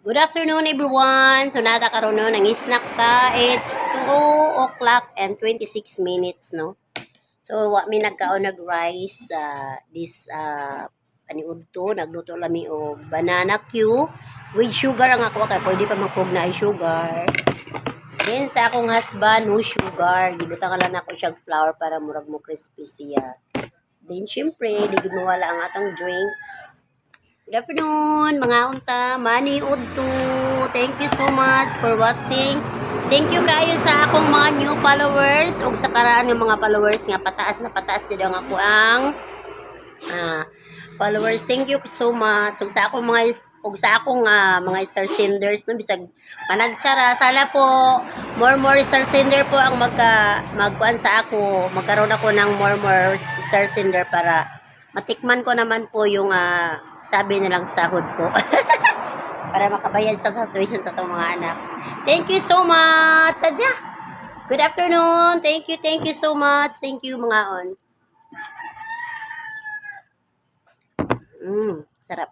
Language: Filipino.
Good afternoon everyone. So nata karon no nang snack ta. It's 2 o'clock and 26 minutes no. So wa mi nagkaon nag rice uh, this uh, paniudto nagluto lami og banana Q with sugar ang ako kay pwede pa magpug na ay sugar. Then sa akong husband no sugar, gibutang lang ako siyang flour para murag mo crispy siya. Then syempre, di gid mawala ang atong drinks. Good afternoon, mga unta, Mani Udto. Thank you so much for watching. Thank you kayo sa akong mga new followers ug sa karaan ng mga followers nga pataas na pataas jud ang ako ang ah, followers. Thank you so much. Ug sa akong mga ug sa akong ah, mga star senders no bisag panagsara sana po more more star sender po ang magka magkuan sa ako magkaroon ako ng more more star sender para matikman ko naman po yung ah, sabi nilang sahod ko. Para makabayad sa tuition sa itong mga anak. Thank you so much, Sadya. Good afternoon. Thank you, thank you so much. Thank you, mga on. Mm, sarap.